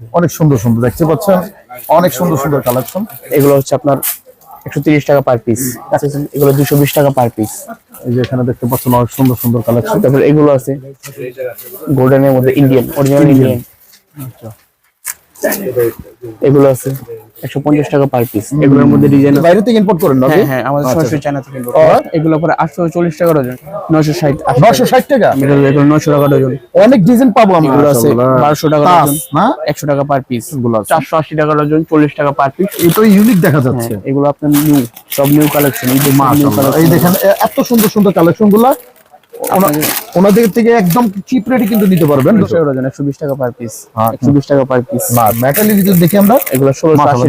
অনেক সুন্দর সুন্দর দেখতে পাচ্ছেন? অনেক সুন্দর সুন্দর কালেকশন এগুলো হচ্ছে আপনার একশো তিরিশ টাকা পার পিস এগুলো দুশো বিশ টাকা পার পিস এই যে এখানে দেখতে পাচ্ছেন অনেক সুন্দর সুন্দর কালেকশন তারপর এগুলো আছে। গোল্ডেনের মধ্যে ইন্ডিয়ান অরিজিনাল ইন্ডিয়ান এগুলো আছে। একশো পঞ্চাশ টাকা পার পিস এগুলোর মধ্যে ডিজাইন বাইরে থেকে ইম্পোর্ট করেন হ্যাঁ হ্যাঁ আমাদের সরাসরি চায়না থেকে import করা। এগুলো পরে আটশো চল্লিশ টাকা ডজন নশো ষাট নশো ষাট। টাকা? এগুলো নশো টাকা ডজন অনেক ডিজাইন পাবো আমরা এগুলো আছে মাশাআল্লাহ। বারোশো টাকা তাস, ডজন না? একশো টাকা পার পিস এগুলো আছে। চারশো আশি টাকা ডজন চল্লিশ টাকা পার পিস এটা ইউনিক দেখা যাচ্ছে। এগুলো আপনার নিউ সব নিউ কালেকশন মাশাআল্লাহ। এই দেখেন এত সুন্দর সুন্দর কালেকশনগুলা। ওনা- ওনাদের থেকে একদম চিপ রেটে কিন্তু নিতে পারবেন। ডজন একশো বিশ টাকা পার পিস হ্যাঁ। একশো বিশ টাকা পার পিস না মেটালি যদি দেখি আমরা। এগুলো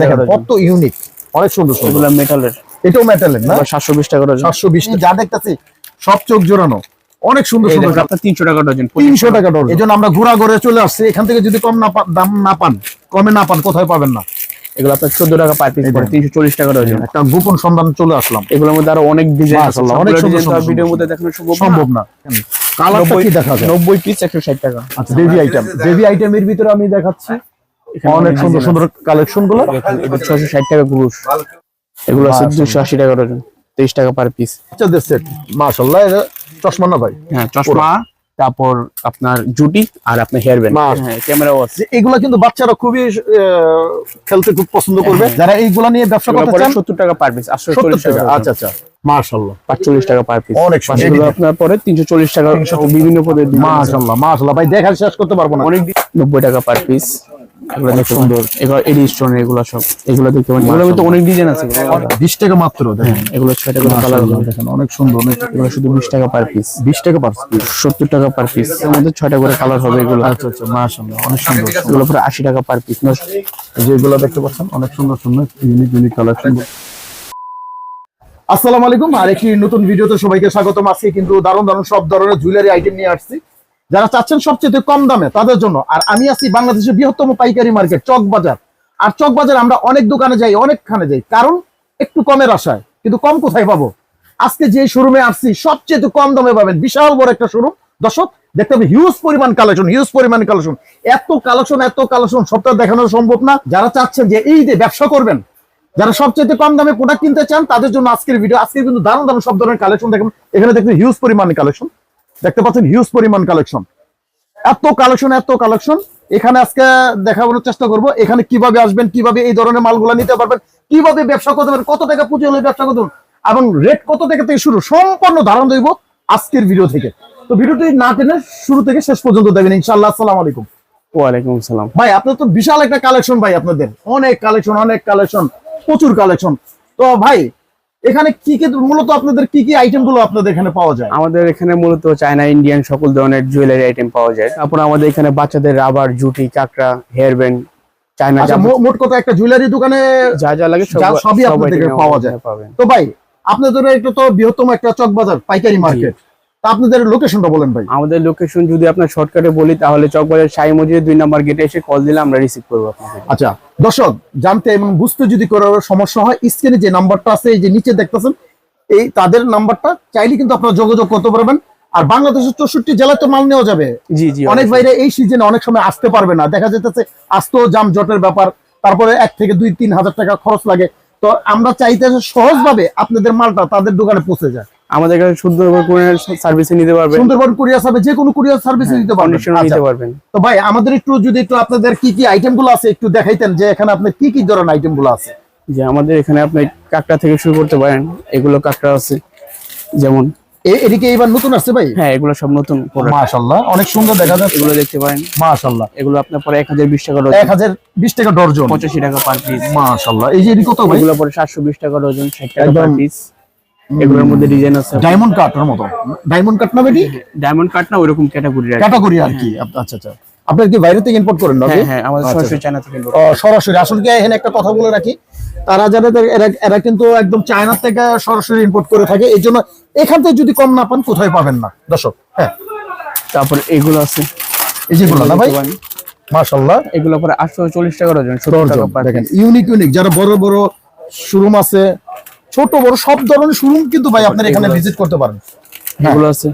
দেখেন কত ইউনিক অনেক সুন্দর সুন্দর। এগুলো মেটালের এটাও মেটালের না? সাতশো বিশ টাকা সাতশো বিশ যা দেখতেছি সব চোখ জোড়ানো। অনেক সুন্দর সুন্দর। আপনার তিনশো টাকা ডজন তিনশো টাকা ডজন এই জন্য আমরা ঘোরা ঘরে চলে আসছি। এখান থেকে যদি কম না দাম না পান কমে না পান কোথায় পাবেন না? এগুলো আপনার চোদ্দ টাকা পার পিস পড়ে তিনশো চল্লিশ টাকা একটা গোপন সন্ধান চলে আসলাম। এগুলোর মধ্যে আরও অনেক ডিজাইন অনেক ভিডিওর মধ্যে দেখানো সম্ভব সম্ভব না। কালারটা কি দেখা যায় নব্বই পিস একশো ষাট টাকা। আচ্ছা বেবি আইটেম বেবি আইটেমের ভিতরে আমি দেখাচ্ছি। অনেক সুন্দর সুন্দর কালেকশনগুলো এটা ষাট টাকা গ্রুশ। এগুলো আছে দুশো আশি টাকা ডজন তেইশ টাকা পার পিস বাচ্চাদের সেট মাশাআল্লাহ এটা চশমা না ভাই? হ্যাঁ চশমা। তারপর আপনার জুটি আর আপনার হেয়ার ব্যান্ড হ্যাঁ ক্যামেরাও আছে এগুলো কিন্তু বাচ্চারা খুবই খেলতে খুব পছন্দ করবে। যারা এইগুলো নিয়ে ব্যবসা করতে চান সত্তর টাকা পার পিস আটশো সত্তর চল্লিশ টাকা। টাকা। আচ্ছা আচ্ছা। মাশাআল্লাহ। পাঁচচল্লিশ টাকা পার পিস অনেক সুন্দর। আপনার পরে তিনশো চল্লিশ টাকা বিভিন্ন পদের আছে। মাশাআল্লাহ মাশাআল্লাহ। ভাই দেখার শেষ করতে পারব না। অনেক নব্বই টাকা পার পিস এগুলো দেখতে সুন্দর। এগুলো এডি স্টোন এগুলো সব এগুলো দেখতে পারেন এগুলোর মধ্যে অনেক ডিজাইন আছে। বিশ টাকা মাত্র দেখেন। এগুলো ছয় টাকা কালার মাশাআল্লাহ, দেখেন অনেক সুন্দর। অনেক এগুলো শুধু বিশ টাকা পার পিস বিশ টাকা পার পিস সত্তর টাকা পার পিস এর মধ্যে ছয়টা করে কালার হবে এগুলো। আচ্ছা আচ্ছা মাশাআল্লাহ অনেক সুন্দর। এগুলো পুরো আশি টাকা পার পিস এই যে এগুলো দেখতে পাচ্ছেন অনেক সুন্দর সুন্দর ইউনিক ইউনিক কালেকশন আসসালামু আলাইকুম। আর একটি নতুন ভিডিওতে সবাইকে স্বাগতম। আজকে কিন্তু দারুণ দারুণ সব ধরনের জুয়েলারি আইটেম নিয়ে আসছি। যারা চাচ্ছেন সবচেয়ে কম দামে তাদের জন্য। আর আমি আছি বাংলাদেশের বৃহত্তম পাইকারি মার্কেট, চক বাজার। আর চক বাজার আমরা অনেক দোকানে যাই, অনেকখানে যাই। কারণ একটু কমের আশায়। কিন্তু কম কোথায় পাবো? আজকে যে শোরুমে আসছি, সবচেয়ে কম দামে পাবেন বিশাল বড় একটা শোরুম। দর্শক, দেখতে হবে হিউজ পরিমাণ কালেকশন হিউজ পরিমাণ কালেকশন এত কালেকশন এত কালেকশন সবটা দেখানো সম্ভব না। যারা চাচ্ছেন যে এই যে ব্যবসা করবেন, যারা সবচেয়ে কম দামে প্রোডাক্ট কিনতে চান, তাদের জন্য আজকের ভিডিও আজকে কিন্তু দারুণ দারুণ সব ধরনের কালেকশন দেখুন এখানে দেখবেন হিউজ পরিমাণে কালেকশন দেখতে পাচ্ছেন হিউজ পরিমাণ কালেকশন এত কালেকশন এত কালেকশন এখানে আজকে দেখানোর চেষ্টা করব এখানে কীভাবে আসবেন কীভাবে এই ধরনের মালগুলা নিতে পারবেন কীভাবে ব্যবসা করতে পারবেন কত টাকা পুঁজি হলে ব্যবসা করতে এবং রেট কত টাকা থেকে শুরু সম্পূর্ণ ধারণ দেব আজকের ভিডিও থেকে। তো ভিডিওটি না টেনে শুরু থেকে শেষ পর্যন্ত দেখবেন ইনশাআল্লাহ। আসসালামু আলাইকুম। ওয়ালাইকুম আসসালাম। ভাই আপনার তো বিশাল একটা কালেকশন ভাই আপনাদের। অনেক কালেকশন অনেক কালেকশন প্রচুর কালেকশন তো ভাই এখানে কি কি মূলত আপনাদের কি কি আইটেমগুলো আপনাদের এখানে পাওয়া যায়? আমাদের এখানে মূলত চায়না ইন্ডিয়ান সকল ধরনের জুয়েলারি আইটেম পাওয়া যায়। তারপর আমাদের এখানে বাচ্চাদের রাবার জুটি কাকড়া হেয়ার ব্যান্ড চায়না আচ্ছা মোট কথা একটা জুয়েলারি দোকানে যা যা লাগে সবই আপনাদের পাওয়া যায়। তো ভাই আপনাদের একটা তো বৃহত্তম একটা চক বাজার পাইকারি মার্কেট আপনাদের লোকেশনটা বলেন ভাই। আমাদের লোকেশন যদি আপনার শর্টকাটে বলি তাহলে চকবাজার সাই মসজিদের দুই নম্বর গেটে এসে কল দিলে আমরা রিসিভ করব আপনাকে। আচ্ছা দর্শক জানতে এবং বুঝতে যদি কোনো সমস্যা হয় স্ক্রিনে যে নাম্বারটা আছে এই যে নিচে দেখতেছেন এই তাদের নাম্বারটা চাইলে কিন্তু আপনারা যোগাযোগ করতে পারবেন। আর বাংলাদেশের চৌষট্টি জেলায় তো মাল নেওয়া যাবে। জি জি অনেক। বাইরে এই সিজনে অনেক সময় আসতে পারবে না। দেখা যেতেছে আসতেও জাম জটের ব্যাপার তারপরে এক থেকে দুই তিন হাজার টাকা খরচ লাগে। তো আমরা চাইতে সহজ ভাবে আপনাদের মালটা তাদের দোকানে পৌঁছে যায়। আমাদের কাছে সুন্দরবন কোরিয়ার সার্ভিসে নিতে পারবেন। সুন্দরবন কুরিয়ার সার্ভিস যে কোনো কুরিয়ার সার্ভিস দিতে পারবেন। আচ্ছা, নিতে পারবেন। তো ভাই আমাদের একটু যদি একটু আপনাদের কি কি আইটেমগুলো আছে একটু দেখাইতেন যে এখানে আপনার কি কি ধরনের আইটেমগুলো আছে যে আমাদের এখানে আপনি কাকড়া থেকে শুরু করতে পারেন এগুলো কাকড়া আছে যেমন এদিকে এবার নতুন আসছে ভাই? হ্যাঁ এগুলো সব নতুন। মাশাল্লাহ অনেক সুন্দর দেখা যাচ্ছে। এগুলো দেখতে পারেন। মাশাল্লাহ এগুলো আপনার পরে এক হাজার বিশ টাকা ডজন। হাজার বিশ টাকা ডর্জন পঁচাশি টাকা পার পিস মাশাল্লাহ এই যে এদিকে কত ভাই? এগুলো পরে সাতশো বিশ টাকা ডজন ষাট টাকা পার পিস এগুলোর মধ্যে ডিজাইন আছে ডায়মন্ড কাটের মতো। ডায়মন্ড কাট না বেটি? ডায়মন্ড কাট না ওইরকম ক্যাটাগরি ক্যাটাগরি আর কি। আচ্ছা আচ্ছা। আপনার কি বাইরে থেকে ইম্পোর্ট করেন না হ্যাঁ হ্যাঁ আমাদের আচ্ছা, সরাসরি চায়না থেকে import। ও, সরাসরি। আসলে কি এখানে একটা কথা বলে রাখি? তারা যারা এরা- কিন্তু একদম চায়না থেকে সরাসরি ইম্পোর্ট করে থাকে। এই জন্য এখান থেকে যদি কম না পান কোথায় পাবেন না? দর্শক হ্যাঁ। তারপর এগুলো আছে। এই যেগুলো না ভাই। মাশাল্লাহ এগুলো পরে আটশো চল্লিশ টাকা ডজন সত্তর টাকা দেখেন ইউনিক ইউনিক যারা বড় বড় শোরুম আছে ছোট বড় সব ধরনের শোরুম কিন্তু ভাই আপনার এখানে ভিজিট করতে পারেন এগুলো আছে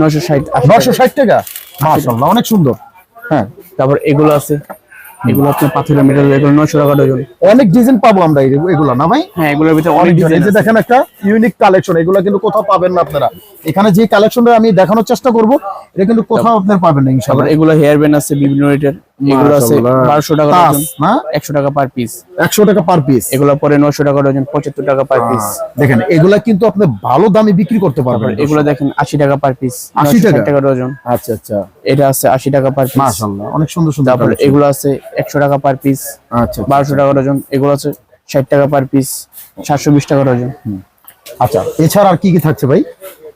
নশো ষাট নশো ষাট। টাকা? মাশাল্লাহ অনেক সুন্দর। হ্যাঁ তারপর এগুলো আছে। এগুলো আপনার পাথরের মেটাল এগুলো নয়শো টাকা ডজন। অনেক ডিজাইন পাবো আমরা এগুলো না ভাই? হ্যাঁ এগুলোর ভিতরে অনেক ডিজাইন যে দেখেন একটা ইউনিক কালেকশন এগুলো কিন্তু কোথাও পাবেন না আপনারা। এখানে যে কালেকশনটা আমি দেখানোর চেষ্টা করব এটা কিন্তু কোথাও আপনারা পাবেন না ইনশাআল্লাহ। এগুলো হেয়ার ব্যান্ড আছে বিভিন্ন রেটের। এগুলো আছে মাশাআল্লাহ। বারোশো টাকা না টাকা পার পিস 100 টাকা পার পিস এগুলো পরে নয়শো টাকা ডজন পঁচাত্তর টাকা পার পিস দেখেন এগুলা কিন্তু আপনি ভালো দামে বিক্রি করতে পারবেন এগুলো দেখেন আশি টাকা পার পিস 80 টাকা? টাকা আচ্ছা আচ্ছা। এটা আছে আশি টাকা পার পিস মাশাআল্লাহ অনেক সুন্দর সুন্দর তারপর এগুলো আছে একশো টাকা পার পিস আচ্ছা বারোশো টাকা ডজন এগুলো আছে ষাট টাকা পার পিস সাতশো বিশ টাকা ডজন আচ্ছা এছাড়া আর কি কি থাকছে ভাই?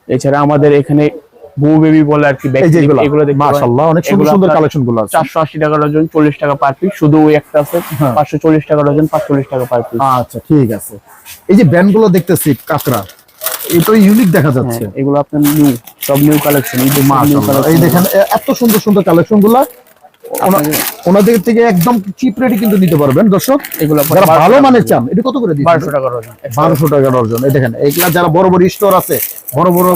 এছাড়া আমাদের এখানে বউ বেবি বলে আর কি এই এগুলো। মাশাআল্লাহ অনেক সুন্দর সুন্দর কালেকশনগুলো আছে। চারশো আশি টাকা ডজন চল্লিশ টাকা পার পিস শুধু ওই একটা আছে হ্যাঁ। পাঁচশো চল্লিশ টাকা ডজন পাঁচচল্লিশ টাকা পার পিস আচ্ছা ঠিক আছে। এই যে ব্যান্ডগুলো দেখতেছি কাকরা এটা ইউনিক দেখা যাচ্ছে। এগুলো আপনার নিউ সব নিউ কালেকশন নিউ মাশাআল্লাহ এই দেখেন এত সুন্দর সুন্দর কালেকশনগুলা ওনাদের থেকে একদম চিপ রেটে কিন্তু নিতে পারবেন দর্শক। এগুলো যারা ভালো মানের চান এটা কত করে দিচ্ছেন? বারোশো টাকা ডজন বারোশো টাকা ডর্জন এই দেখেন এইগুলা যারা বড় বড় স্টোর আছে বড় বড়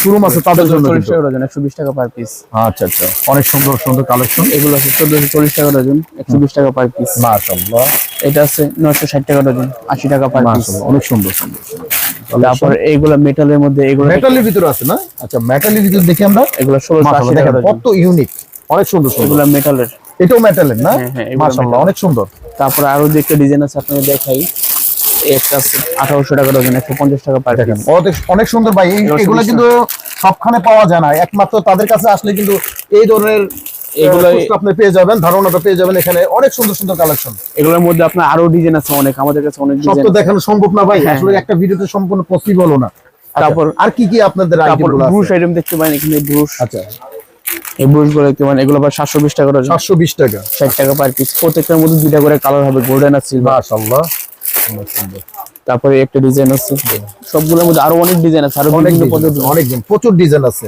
শোরুম আছে তাদের জন্য চল্লিশ কিন্তু। টাকা ডজন পার পিস আচ্ছা আচ্ছা অনেক সুন্দর সুন্দর কালেকশন এগুলো আছে চোদ্দশো চল্লিশ টাকা ডজন একশো বিশ টাকা পার পিস মাশাআল্লাহ। এটা আছে নয়শো ষাট টাকা ডজন আশি টাকা পার পিস অনেক সুন্দর সুন্দর তারপর এইগুলো মেটালের মধ্যে এগুলো মেটালের ভিতরে আছে না? আচ্ছা মেটালের ভিতরে দেখি আমরা। এগুলো ষোলোশো আশি মাশাআল্লাহ টাকা কত ইউনিক অনেক সুন্দর সুন্দর। এগুলো মেটালের এটাও মেটালের না? হ্যাঁ, হ্যাঁ, মাশাআল্লাহ অনেক সুন্দর। তারপর আরও যে একটা ডিজাইন আছে আপনাকে দেখাই একটা আঠারোশো টাকা ডজন একশো পঞ্চাশ টাকা পার দেখেন অনেক অনেক সুন্দর ভাই। এগুলো কিন্তু সবখানে পাওয়া যায় না। একমাত্র তাদের কাছে আসলে কিন্তু এই ধরনের এগুলো আপনি পেয়ে যাবেন ধারণাটা পেয়ে যাবেন এখানে। অনেক সুন্দর সুন্দর কালেকশন এগুলোর মধ্যে আপনার আরও ডিজাইন আছে অনেক আমাদের কাছে অনেক সব তো দেখানো সম্ভব না ভাই। হ্যাঁ, আসলে একটা ভিডিওতে সম্পূর্ণ পসিবল না। তারপর তারপর- আর কি কি আপনাদের তারপর আইটেমগুলো ব্রুশ আছে? আইটেম দেখতে পারেন এখানে ব্রুশ আচ্ছা। এই দেখতে পারেন এগুলো আবার সাতশো বিশ টাকা ডজন 720 টাকা। ষাট টাকা পার পিস প্রত্যেকটার মধ্যে দুইটা করে কালার হবে গোল্ডেন আর সিলভার মাশাআল্লাহ। সুন্দর তারপরে একটা ডিজাইন আছে। সবগুলোর মধ্যে আরও অনেক ডিজাইন আছে আরও অনেক অনেক প্রচুর ডিজাইন আছে।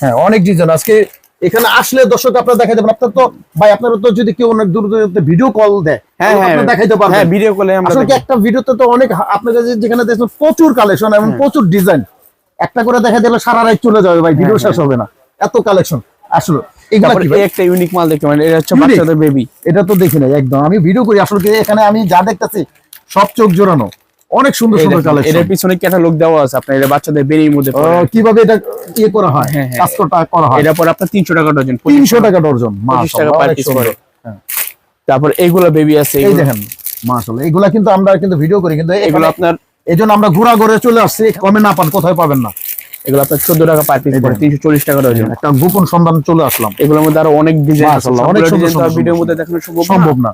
হ্যাঁ। অনেক ডিজাইন আজকে এখানে আসলে দর্শক আপনারা আপনার তো ভাই আপনারা তো যদি কেউ অনেক দূর দূরান্তে ভিডিও কল দেয় হ্যাঁ হ্যাঁ দেখাইতে পারবেন। হ্যাঁ ভিডিও কলে আমরা আসলে একটা ভিডিওতে তো অনেক আপনার কাছে যেখানে দেখছেন প্রচুর কালেকশন এবং প্রচুর ডিজাইন একটা করে দেখা দিলে সারা রাত চলে যাবে ভাই ভিডিও শেষ হবে না। এত কালেকশন আসলে এগুলা তারপর কি একটা ইউনিক মাল দেখতে পারেন এটা হচ্ছে বাচ্চাদের বেবি এটা তো দেখি নাই একদম। আমি ভিডিও করি আসলে এখানে আমি যা দেখতেছি সব চোখ জোড়ানো। অনেক সুন্দর সুন্দর কালেকশন এটার পিছনে ক্যাটালগ দেওয়া আছে আপনার এটা বাচ্চাদের বেরির মধ্যে কীভাবে এটা ইয়ে করা হয় হ্যাঁ, হ্যাঁ। করা হয়। এটা পরে আপনার তিনশো টাকা ডজন তিনশো টাকা। টাকা পার পিস করে। তারপর এইগুলো বেবি আছে এই দেখেন মাশাআল্লাহ এগুলা কিন্তু আমরা কিন্তু ভিডিও করি কিন্তু এগুলো এগুলো আপনার এই জন্য আমরা ঘোরা ঘুরে চলে আসছি কমে না পান কোথায় পাবেন না। এগুলো আপনার চোদ্দ টাকা পার পিস এই পড়ে তিনশো চল্লিশ টাকা ডজন একটা গোপন সন্ধান চলে আসলাম। এগুলোর মধ্যে আরও অনেক ডিজাইন আছে। অনেক অনেক সুন্দর ডিজাইন সুন্দর ভিডিওর মধ্যে দেখানো সম্ভব সম্ভব সম্ভব না।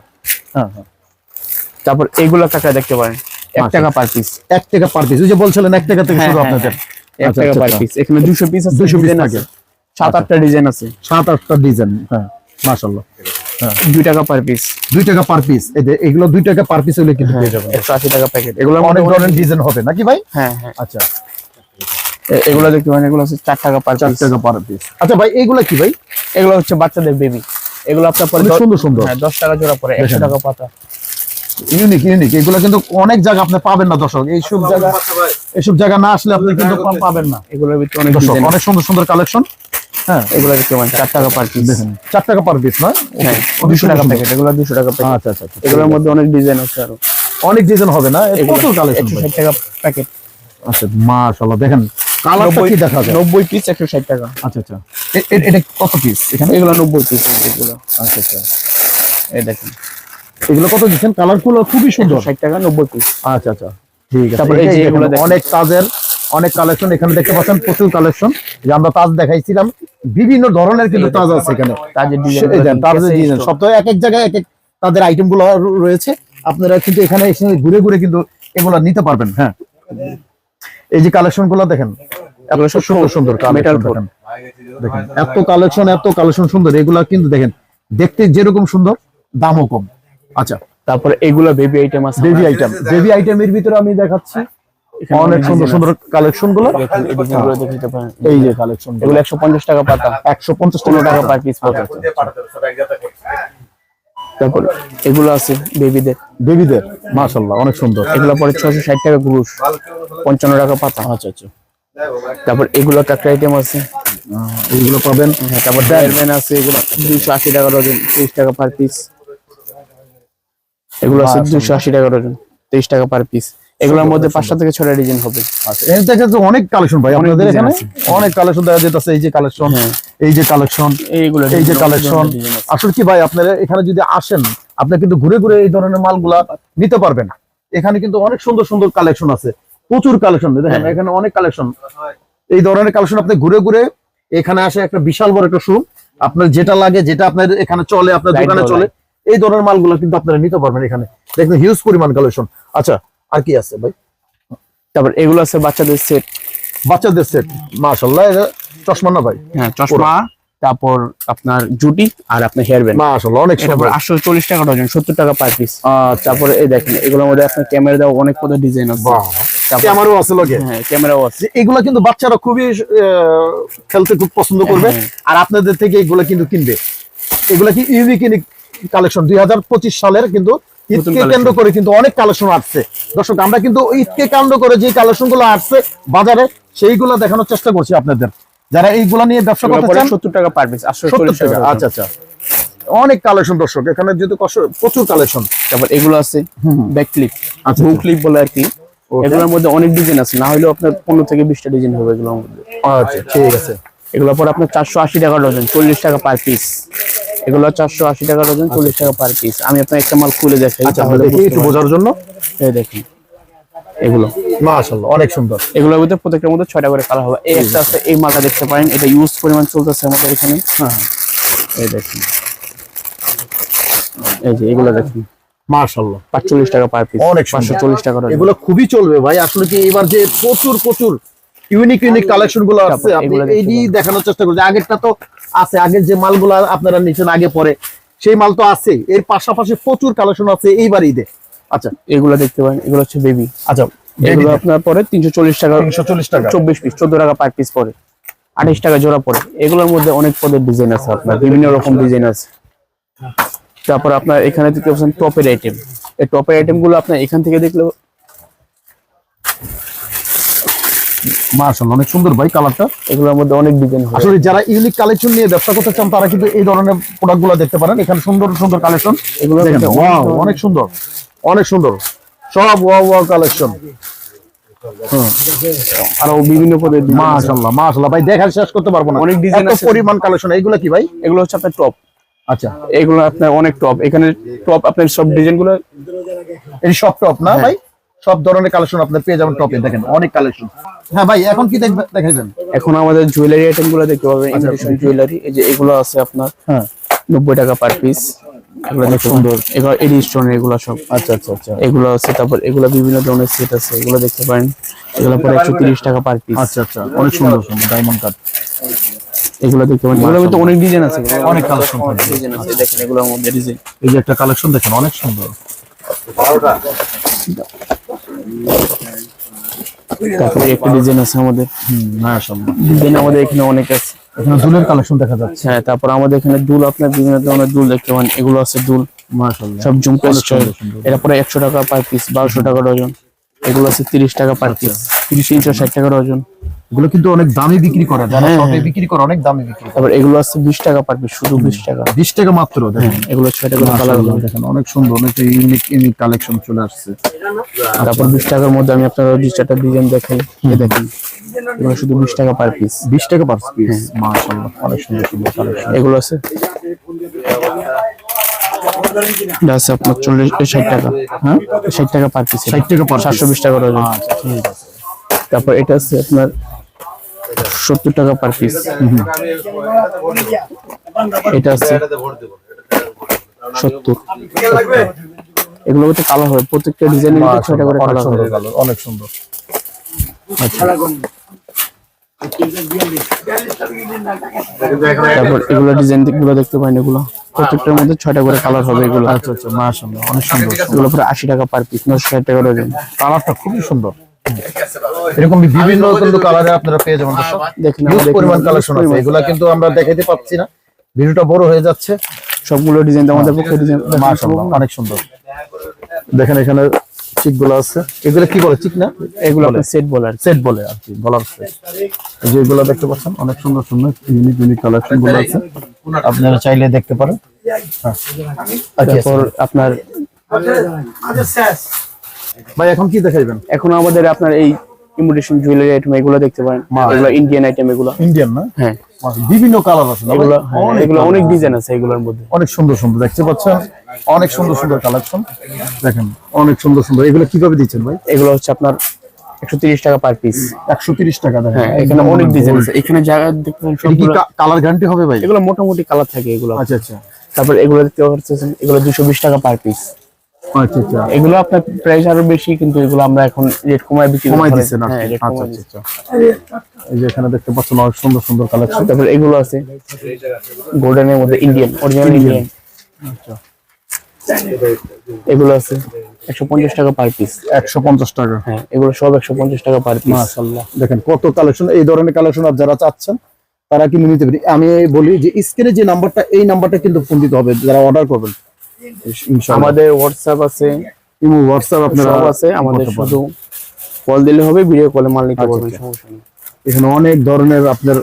হ্যাঁ হ্যাঁ। তারপর এইগুলো টাকা দেখতে পারেন। এক টাকা পার পিস এক টাকা পার পিস ওই যে বলছিলেন এক টাকা থেকে হ্যাঁ, শুরু হ্যাঁ, আপনাদের। এক টাকা পার। পিস এখানে দুশো পিস আছে 200 piece আছে। সাত আটটা ডিজাইন আছে। সাত আটটা ডিজাইন হ্যাঁ দুই টাকা পার পিস দুই টাকা পার পিস এগুলো দুই টাকা পার পিস হলে কিন্তু পেয়ে যাবেন। একশো আশি টাকা প্যাকেট এগুলো অনেক ধরনের ডিজাইন হবে নাকি ভাই? হ্যাঁ হ্যাঁ। আচ্ছা। এগুলো দেখতে পারেন এগুলো হচ্ছে চার টাকা পার চার টাকা পার পিস আচ্ছা ভাই এইগুলা কি ভাই? এগুলো হচ্ছে বাচ্চাদের বেবি এগুলো আপনার পরে সুন্দর সুন্দর। হ্যাঁ দশ টাকা জোড়া পরে একশো টাকা পাতা। ইউনিক ইউনিক এগুলো কিন্তু অনেক জায়গা আপনি পাবেন না দর্শক। এইসব জায়গা এইসব জায়গা না আসলে আপনি কিন্তু কম পাবেন না। এগুলোর ভিতরে অনেক দর্শক অনেক সুন্দর সুন্দর কালেকশন হ্যাঁ এগুলো দেখতে পারেন চার টাকা পার পিস দেখেন চার টাকা পার পিস না? হ্যাঁ দুশো টাকা প্যাকেট এগুলো দুশো টাকা প্যাকেট আচ্ছা আচ্ছা আচ্ছা। এগুলোর মধ্যে অনেক ডিজাইন আছে আরও। অনেক ডিজাইন হবে না? এগুলো প্রচুর কালেকশন ষাট টাকা প্যাকেট আচ্ছা মাশাআল্লাহ দেখেন কালারটা কি দেখা যায়? নব্বই পিস একশো ষাট টাকা। আচ্ছা আচ্ছা। এটা কত পিস এখানে? এগুলো নব্বই পিস এগুলো আচ্ছা আচ্ছা। এই দেখেন। এগুলো কত দিচ্ছেন? কালারগুলো খুবই সুন্দর। ষাট টাকা নব্বই পিস আচ্ছা আচ্ছা। ঠিক আছে তারপর এই যে এগুলো অনেক কাজের অনেক কালেকশন এখানে দেখতে পাচ্ছেন প্রচুর কালেকশন যে আমরা তাজ দেখাইছিলাম বিভিন্ন ধরনের কিন্তু তাজ আছে এখানে। তাজের ডিজাইন তাজের ডিজাইন সব তো এক এক জায়গায় এক এক তাদের আইটেমগুলো রয়েছে। আপনারা কিন্তু এখানে এসে ঘুরে ঘুরে কিন্তু এগুলো নিতে পারবেন হ্যাঁ। এই যে কালেকশনগুলো দেখেন এত সুন্দর সুন্দর দেখেন। এত কালেকশন এত কালেকশন সুন্দর। এগুলা কিন্তু দেখেন দেখতে যেরকম সুন্দর দামও কম। আচ্ছা তারপরে এগুলো বেবি আইটেম আছে বেবি আইটেম বেবি আইটেমের ভিতরে আমি দেখাচ্ছি। অনেক সুন্দর সুন্দর কালেকশনগুলো এই দেখে এই যে কালেকশন এগুলো একশো পঞ্চাশ টাকা পাতা। একশো পঞ্চাশ টাকা টাকা পার পিস পাতা তারপর এগুলো আছে বেবিদের বেবিদের মাশাল্লাহ অনেক সুন্দর। এগুলো পরে ছশো ষাট টাকা গ্রুশ পঞ্চান্ন টাকা পাতা। আচ্ছা আচ্ছা। তারপর এগুলো একটা আইটেম আছে। এগুলো পাবেন? হ্যাঁ, তারপর ডায়ারম্যান আছে এগুলো দুইশো আশি টাকা ডজন তেইশ টাকা পার পিস এগুলো আছে দুইশো দুশো আশি টাকা ডজন তেইশ টাকা পার পিস এগুলোর মধ্যে। পাঁচটা থেকে ছয়টা ডিজাইন হবে। আচ্ছা এর দেখা যাচ্ছে অনেক কালেকশন ভাই আপনাদের এখানে অনেক কালেকশন দেখা এই যে কালেকশন হ্যাঁ। এই যে কালেকশন এইগুলো এই যে কালেকশন। আসলে কি ভাই আপনারা এখানে যদি আসেন আপনি কিন্তু ঘুরে ঘুরে এই ধরনের মালগুলা নিতে পারবেন এখানে কিন্তু অনেক সুন্দর সুন্দর কালেকশন আছে। প্রচুর কালেকশন দেখেন হ্যাঁ। এখানে অনেক কালেকশন এই ধরনের কালেকশন আপনি ঘুরে ঘুরে এখানে আসে একটা বিশাল বড় একটা শোরুম আপনার যেটা লাগে যেটা আপনার এখানে চলে আপনার দোকানে চলে এই ধরনের মালগুলো কিন্তু আপনারা নিতে পারবেন এখানে। দেখবেন হিউজ পরিমাণ কালেকশন আচ্ছা আর কি আছে ভাই? তারপর এগুলো আছে বাচ্চাদের সেট বাচ্চাদের সেট মাশাল্লাহ এটা চশমা না ভাই? হ্যাঁ চশমা তারপর আপনার জুটি আর আপনার হেয়ার ব্যান্ড মাশাল্লাহ অনেক সুন্দর। আটশো চল্লিশ টাকা ডজন সত্তর টাকা পার পিস তারপরে এই দেখেন এগুলোর মধ্যে আপনার ক্যামেরা দেওয়া অনেক পদের ডিজাইন আছে। ক্যামেরাও আছে লগে। হ্যাঁ ক্যামেরাও আছে। এগুলা কিন্তু বাচ্চারা খুবই খেলতে খুব পছন্দ করবে। হ্যাঁ। আর আপনাদের থেকে এগুলা কিন্তু কিনবে। এগুলা কি ইউনিক ইউনিক কালেকশন দুই হাজার পঁচিশ সালের কিন্তু ঈদকে। কেন্দ্র করে কিন্তু অনেক কালেকশন আসছে। দর্শক আমরা কিন্তু ঈদকে কেন্দ্র করে যে কালেকশনগুলো আসছে বাজারে সেইগুলো দেখানোর চেষ্টা করছি আপনাদের। যারা এইগুলা নিয়ে ব্যবসা করতে চান সত্তর টাকা পার পিস আটশো সত্তর চল্লিশ টাকা টাকা। আচ্ছা আচ্ছা। অনেক কালেকশন দর্শক এখানে যেহেতু প্রচুর কালেকশন তারপর এগুলো আছে ব্যাক ক্লিপ আচ্ছা, বুক ক্লিপ বলে আর কি. এগুলোর মধ্যে অনেক ডিজাইন আছে না হলেও আপনার পনেরো থেকে বিশটা ডিজাইন হবে এগুলোর মধ্যে। আচ্ছা ঠিক আছে। এগুলো পর আপনার চারশো আশি টাকা ডজন চল্লিশ টাকা পার পিস এগুলো চারশো আশি টাকা ডজন চল্লিশ টাকা পার পিস আমি আপনার একটা মাল খুলে দেখাই আচ্ছা তাহলে একটু বোঝার জন্য। এই দেখুন এগুলো। মাশাআল্লাহ অনেক সুন্দর। এগুলোর মধ্যে প্রত্যেকটার মধ্যে ছয়টা করে কালার হবে। এই একটা আছে এই মালটা দেখতে পারেন এটা ইউজ পরিমাণ চলতেছে আমাদের এখানে। হ্যাঁ। এই দেখুন। এই যে এগুলো দেখুন মাশাআল্লাহ। পাঁচচল্লিশ টাকা পার পিস অনেক পাঁচশো সুন্দর। চল্লিশ টাকা ডজন এগুলো খুবই চলবে ভাই। আসলে কি এবার যে প্রচুর প্রচুর ইউনিক ইউনিক কালেকশনগুলো আছে এইটি দেখানোর চেষ্টা করছেন আগেরটা তো আছে আগের যে মালগুলো আপনারা নিচ্ছেন আগে পরে সেই মাল তো আছে। এর পাশাপাশি প্রচুর কালেকশন আছে এইবার ঈদে। আচ্ছা এগুলো দেখতে পারেন এগুলো হচ্ছে বেবি আচ্ছা এগুলো আপনার পরে তিনশো চল্লিশ টাকা তিনশো চল্লিশ টাকা। চব্বিশ পিস চোদ্দ টাকা পার পিস পরে। আঠাইশ টাকা জোড়া পরে। এগুলোর মধ্যে অনেক পদের ডিজাইন আছে আপনার বিভিন্ন রকম ডিজাইন আছে। তারপর আপনার এখানে দেখতে পাচ্ছেন টপের আইটেম এই টপের আইটেমগুলো আপনার এখান থেকে দেখলেও মাশাআল্লাহ অনেক সুন্দর ভাই কালারটা। এগুলোর মধ্যে অনেক ডিজাইন আসলে যারা ইউনিক কালেকশন নিয়ে ব্যবসা করতে চান তারা কিন্তু এই ধরনের প্রোডাক্টগুলো দেখতে পারেন। এখানে সুন্দর সুন্দর কালেকশন দেখেন ওয়াও অনেক সুন্দর অনেক সুন্দর। সব ওয়াও ওয়াও কালেকশন আরও বিভিন্ন পদের design আছে। মাশাআল্লাহ মাশাআল্লাহ ভাই দেখা শেষ করতে পারব না। অনেক আছে। পরিমাণ কালেকশন এইগুলা কি ভাই? এগুলো হচ্ছে আপনার টপ আচ্ছা। এগুলো আপনার অনেক টপ এখানে টপ আপনার সব ডিজাইনগুলো এই সব টপ না। ভাই? সব ধরনের কালেকশন আপনার পেয়ে যাবেন টপে দেখেন অনেক কালেকশন হ্যাঁ ভাই এখন কি দেখবেন দেখাইবেন? এখন আমাদের জুয়েলারি আইটেমগুলো দেখতে পাবেন ইমিটেশন জুয়েলারি এই যে এগুলো আছে আপনার হ্যাঁ। নব্বই টাকা পার পিস এগুলো অনেক সুন্দর। এগুলো এডি স্টোন এগুলো সব। আচ্ছা আচ্ছা আচ্ছা। এগুলো আছে তারপর এগুলো বিভিন্ন ধরনের সেট আছে এগুলো দেখতে পারেন। এগুলো পরে একশো তিরিশ টাকা পার পিস আচ্ছা আচ্ছা অনেক সুন্দর সুন্দর ডায়মন্ড কাট এগুলো দেখতে পারেন এগুলোর মধ্যে অনেক ডিজাইন আছে। অনেক কালেকশন ডিজাইন আছে। দেখেন এগুলোর মধ্যে ডিজাইন এই যে একটা কালেকশন দেখেন অনেক সুন্দর। তারপরে একটা ডিজাইন আছে আমাদের। মাশাআল্লাহ ডিজাইন আমাদের এখানে অনেক আছে। এখানে দুলের কালেকশন দেখা যাচ্ছে। হ্যাঁ তারপর আমাদের এখানে দুল আপনার বিভিন্ন ধরনের দুল দেখতে পান এগুলো আছে দুল। মাশাআল্লাহ। সব পরে টাকা পার পিস বারোশো টাকা ডজন। এগুলো আছে তিরিশ টাকা পার পিস তিরিশ তিনশো ষাট টাকা ডজন। এগুলো কিন্তু অনেক দামে বিক্রি করে যারা হ্যাঁ, শপে হ্যাঁ। বিক্রি করে অনেক দামে বিক্রি করে। এগুলো আছে বিশ টাকা পার পিস শুধু বিশ টাকা। বিশ টাকা মাত্র দেখেন। এগুলো ছয় টাকা কালার মাশাআল্লাহ, দেখেন অনেক সুন্দর অনেক ইউনিক ইউনিক কালেকশন চলে আসছে। তারপর বিশ টাকার মধ্যে আমি আপনার দুই চারটা ডিজাইন দেখাই। দেখেন এগুলো শুধু বিশ টাকা পার পিস বিশ টাকা পার পিস মাশাআল্লাহ অনেক সুন্দর সুন্দর কালেকশন এগুলো আছে? আছে আপনার চল্লিশ ষাট টাকা। হ্যাঁ? ষাট টাকা পার পিস ষাট টাকা সাতশো বিশ টাকা আচ্ছা তারপর এটা আছে আপনার সত্তর টাকা পার পিস এটা আছে। সত্তর। এগুলো হচ্ছে কালার হবে প্রত্যেকটা ডিজাইনের মধ্যে ছয়টা করে কালার হবে অনেক সুন্দর। তারপর এগুলো ডিজাইনগুলো দেখতে পারেন এগুলো। প্রত্যেকটার মধ্যে ছয়টা করে কালার হবে এগুলো। আচ্ছা আচ্ছা মাশাআল্লাহ অনেক সুন্দর। এগুলো প্রায় আশি টাকা পার পিস নশো ষাট টাকা কালারটা খুবই সুন্দর। এরকম বিভিন্ন কিন্তু কালারে আপনারা পেয়ে যাবেন দর্শক দেখেন আমাদের পরিমাণ কালেকশন আছে। এগুলা কিন্তু আমরা দেখাইতে পাচ্ছি না ভিডিওটা বড় হয়ে যাচ্ছে সবগুলো ডিজাইন আমাদের পক্ষে ডিজাইন মাশাআল্লাহ অনেক সুন্দর দেখেন এখানে চিকগুলো আছে এগুলো কি বলে চিক না এগুলো আপনার সেট বলে আর সেট বলে আর কি বলার সেট এই যে এগুলো দেখতে পাচ্ছেন অনেক সুন্দর সুন্দর ইউনিক ইউনিক কালেকশনগুলো আছে আপনারা চাইলে দেখতে পারেন হ্যাঁ? তারপর আপনার ভাই এখন কি দেখাইবেন? এখন আমাদের আপনার এই ইমিটেশন জুয়েলারি আইটেম এগুলো দেখতে পারেন। এগুলো ইন্ডিয়ান আইটেম এগুলো। ইন্ডিয়ান না? হ্যাঁ। বিভিন্ন কালার আছে এগুলো হ্যাঁ, এগুলো অনেক ডিজাইন আছে এগুলোর মধ্যে। অনেক সুন্দর সুন্দর দেখতে পাচ্ছেন? অনেক সুন্দর সুন্দর কালেকশন দেখেন অনেক সুন্দর সুন্দর। এগুলো কীভাবে দিচ্ছেন ভাই? এগুলো হচ্ছে আপনার একশো তিরিশ টাকা পার পিস একশো তিরিশ টাকা দেখেন। হ্যাঁ এখানে অনেক ডিজাইন আছে। এখানে জায়গা সবগুলো কালার গ্যারান্টি হবে ভাই? এগুলো মোটামুটি কালার থাকে এগুলো। আচ্ছা আচ্ছা। তারপর এগুলো দেখতে পাচ্ছেন এগুলো টাকা পার পিস আচ্ছা আচ্ছা। এগুলো আপনার প্রাইস আরও বেশি কিন্তু এগুলো আমরা এখন রেট কমায় বিক্রি কমাই হ্যাঁ আচ্ছা আচ্ছা আচ্ছা। এই যে এখানে দেখতে পাচ্ছেন অনেক সুন্দর সুন্দর কালেকশন তারপর এগুলো আছে। গোল্ডেনের মধ্যে ইন্ডিয়ান অরিজিনাল ইন্ডিয়ান এগুলো আছে একশো পঞ্চাশ টাকা পার পিস একশো পঞ্চাশ টাকা। হ্যাঁ এগুলো সব একশো পঞ্চাশ টাকা পার পিস মাশাল্লাহ দেখেন কত কালেকশন এই ধরনের কালেকশন আর যারা চাচ্ছেন তারা কিন্তু নিতে পারি। আমি বলি যে স্ক্রিনে যে নাম্বারটা এই নাম্বারটা কিন্তু ফোন দিতে হবে যারা অর্ডার করবেন। আমাদের হোয়াটসঅ্যাপ আছে। ইমো হোয়াটসঅ্যাপ আপনারা সব আছে আমাদের শুধু কল দিলে হবে ভিডিও কলে মাল নিতে আচ্ছা, পারবেন আচ্ছা। সমস্যা নেই। এখানে অনেক ধরনের আপনার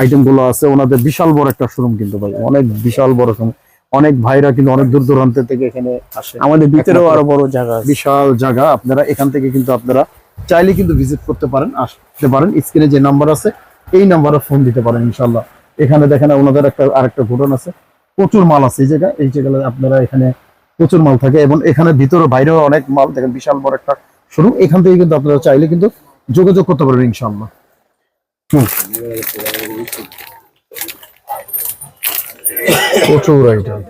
আইটেমগুলো আছে। ওনাদের বিশাল বড় একটা শোরুম কিন্তু ভাই। অনেক বিশাল বড় শোরুম অনেক ভাইরা কিন্তু অনেক দূর দূরান্ত থেকে এখানে আসে। আমাদের ভিতরেও আরও বড় জায়গা বিশাল জায়গা। আপনারা এখান থেকে কিন্তু আপনারা চাইলে কিন্তু ভিজিট করতে পারেন আসতে পারেন। স্ক্রিনে যে নাম্বার আছে এই নাম্বারে ফোন দিতে পারেন ইনশাল্লাহ এখানে দেখেন ওনাদের একটা আরেকটা ঘটন আছে। প্রচুর মাল আছে এই জায়গা এই জায়গায় আপনারা এখানে প্রচুর মাল থাকে এবং এখানে ভিতরে বাইরেও অনেক মাল দেখেন, বিশাল বড় একটা শোরুম। এখান থেকে কিন্তু আপনারা চাইলে কিন্তু যোগাযোগ করতে পারবেন ইনশাল্লাহ। প্রচুর আইটেম।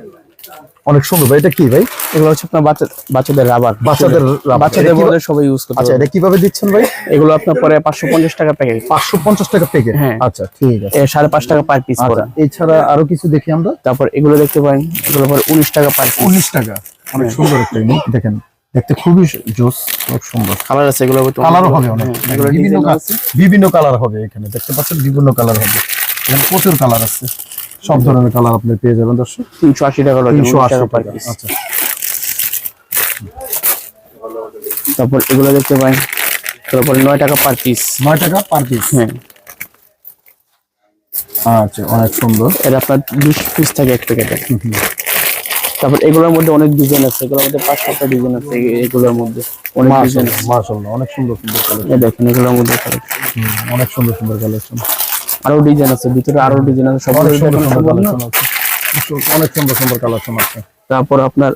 অনেক সুন্দর ভাই। এটা কি ভাই? এগুলো হচ্ছে আপনার বাচ্চা বাচ্চাদের রাবার। বাচ্চাদের। বাচ্চাদের বড়দের সবাই ইউজ করতে আচ্ছা এটা কীভাবে দিচ্ছেন ভাই? এগুলো আপনার পরে পাঁচশো পঞ্চাশ টাকা প্যাকেট পাঁচশো পঞ্চাশ টাকা প্যাকেট হ্যাঁ। আচ্ছা ঠিক আছে। সাড়ে পাঁচ টাকা পার পিস আচ্ছা এছাড়া আরও কিছু দেখি আমরা? তারপর এগুলো দেখতে পারেন। এগুলো পরে উনিশ টাকা পার পিস উনিশ টাকা। অনেক সুন্দর একটা দেখেন দেখতে খুবই জোস খুব সুন্দর। কালার আছে এগুলো কালারও হবে অনেক। হ্যাঁ, এগুলো বিভিন্ন কালার আছে। বিভিন্ন কালার হবে এখানে। দেখতে পাচ্ছেন বিভিন্ন কালার হবে। প্রচুর কালার আছে। সব ধরনের কালার আপনি পেয়ে যাবেন দর্শক। তিনশো আশি টাকা তিনশো আশি টাকা আচ্ছা। তারপর এগুলো দেখতে পারেন তারপরে নয় টাকা পার পিস নয় টাকা পার পিস হ্যাঁ। আচ্ছা অনেক সুন্দর। এর আপনার বিশ পিস থাকে এক প্যাকেটে তারপর এগুলোর মধ্যে অনেক ডিজাইন আছে। এগুলোর মধ্যে পাঁচ সাতটা ডিজাইন আছে এগুলোর মধ্যে। অনেক ডিজাইন আছে। মাশাআল্লাহ অনেক সুন্দর সুন্দর কালেকশন দেখেন এগুলোর মধ্যে অনেক সুন্দর সুন্দর কালেকশন আরও ডিজাইন আছে ভিতরে আরও ডিজাইন আছে সব অনেক সুন্দর সুন্দর কালেকশন আছে। তারপর আপনার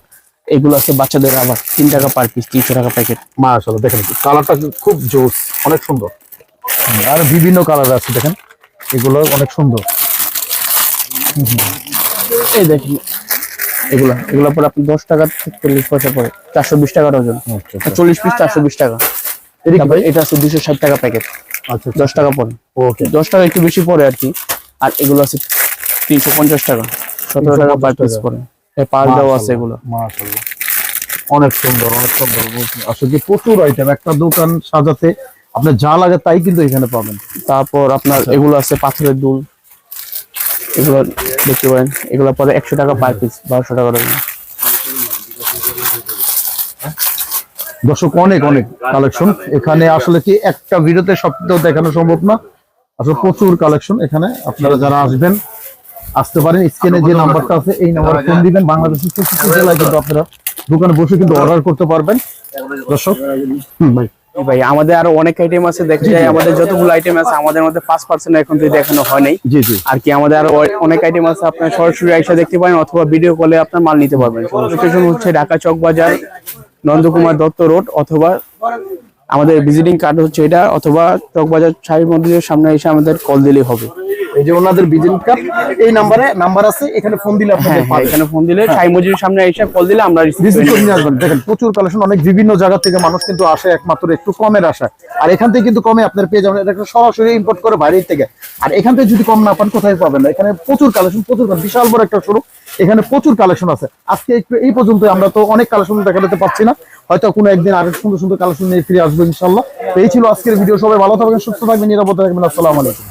এগুলো আছে বাচ্চাদের আবার তিন টাকা পার পিস তিনশো টাকা প্যাকেট মাশাআল্লাহ দেখেন কালারটা খুব জোস অনেক সুন্দর। আর বিভিন্ন কালার আছে দেখেন এগুলো অনেক সুন্দর। এই দেখেন এগুলো এগুলো পরে আপনি দশ টাকা চল্লিশ পয়সা পড়ে চারশো বিশ টাকা ডজন আচ্ছা চল্লিশ পিস চারশো বিশ টাকা। এটা আছে দুশো ষাট টাকা প্যাকেট আচ্ছা দশ টাকা পড়ে ওকে দশ টাকা একটু বেশি পড়ে আর কি। আর এগুলো আছে তিনশো পঞ্চাশ টাকা। সতেরো টাকা পার। পিস। পড়ে পাল দেওয়া আছে এগুলো। মাশাআল্লাহ অনেক সুন্দর অনেক সুন্দর আসলে প্রচুর আইটেম একটা দোকান সাজাতে আপনি যা লাগে তাই কিন্তু এখানে পাবেন। তারপর আপনার এগুলো আছে পাথরের দুল। এগুলো দেখতে পারেন। এগুলো পরে একশো টাকা পার পিস বারোশো টাকা দর্শক অনেক অনেক কালেকশন এখানে আসলে কি একটা ভিডিওতে সবটাও দেখানো সম্ভব না। আসলে প্রচুর কালেকশন এখানে। আপনারা যারা আসবেন আসতে পারেন। স্ক্রিনে যে নাম্বারটা আছে এই নাম্বারে ফোন দিবেন। বাংলাদেশের চৌষট্টি জেলায় কিন্তু আপনারা দোকানে বসে কিন্তু অর্ডার করতে পারবেন। দর্শক হুম ভাই। ভাই আমাদের আরও অনেক আইটেম আছে। দেখা যায় আমাদের যতগুলো আইটেম আছে আমাদের মধ্যে পাঁচ পার্সেন্ট এখন তুই দেখানো হয় নাই। জি জি। আর কি আমাদের আরও অনেক আইটেম আছে। আপনার সরাসরি আইসা দেখতে পারেন অথবা ভিডিও কলে আপনার মাল নিতে পারবেন। লোকেশন হচ্ছে ঢাকা চক বাজার নন্দকুমার দত্ত রোড অথবা আমাদের ভিজিটিং কার্ড হচ্ছে এটা অথবা চকবাজার সাহেব মন্দিরের সামনে এসে আমাদের কল দিলেই হবে। এই যে ওনাদের বিজিন কার্ড এই নাম্বারে নাম্বার আছে এখানে ফোন দিলে হ্যাঁ আপনাদের হ্যাঁ, পাবেন। এখানে ফোন দিলে সাহেব মন্দিরের সামনে এসে কল দিলে আমরা receive করে করে নিয়ে আসবেন। দেখেন প্রচুর কালেকশন অনেক বিভিন্ন জায়গা থেকে মানুষ কিন্তু আসে একমাত্র একটু কমের আশায় আর এখান থেকে কিন্তু কমে আপনার পেয়ে যাবেন। এটা সরাসরি ইম্পোর্ট করে বাইরের থেকে। আর এখান থেকে যদি কম না পান কোথায় পাবেন? এখানে প্রচুর কালেকশন প্রচুর বিশাল বড় একটা শুরু এখানে প্রচুর কালেকশন আছে। আজকে একটু এই পর্যন্ত আমরা তো অনেক কালেকশন দেখা যেতে পারছি না। হয়তো কোনো একদিন আরেক সুন্দর সুন্দর কালেকশন নিয়ে ফিরে আসব ইনশাল্লাহ। এই ছিল আজকের ভিডিও সবাই ভালো থাকবেন, সুস্থ থাকবেন, নিরাপদ থাকবেন। আসসালামু আলাইকুম।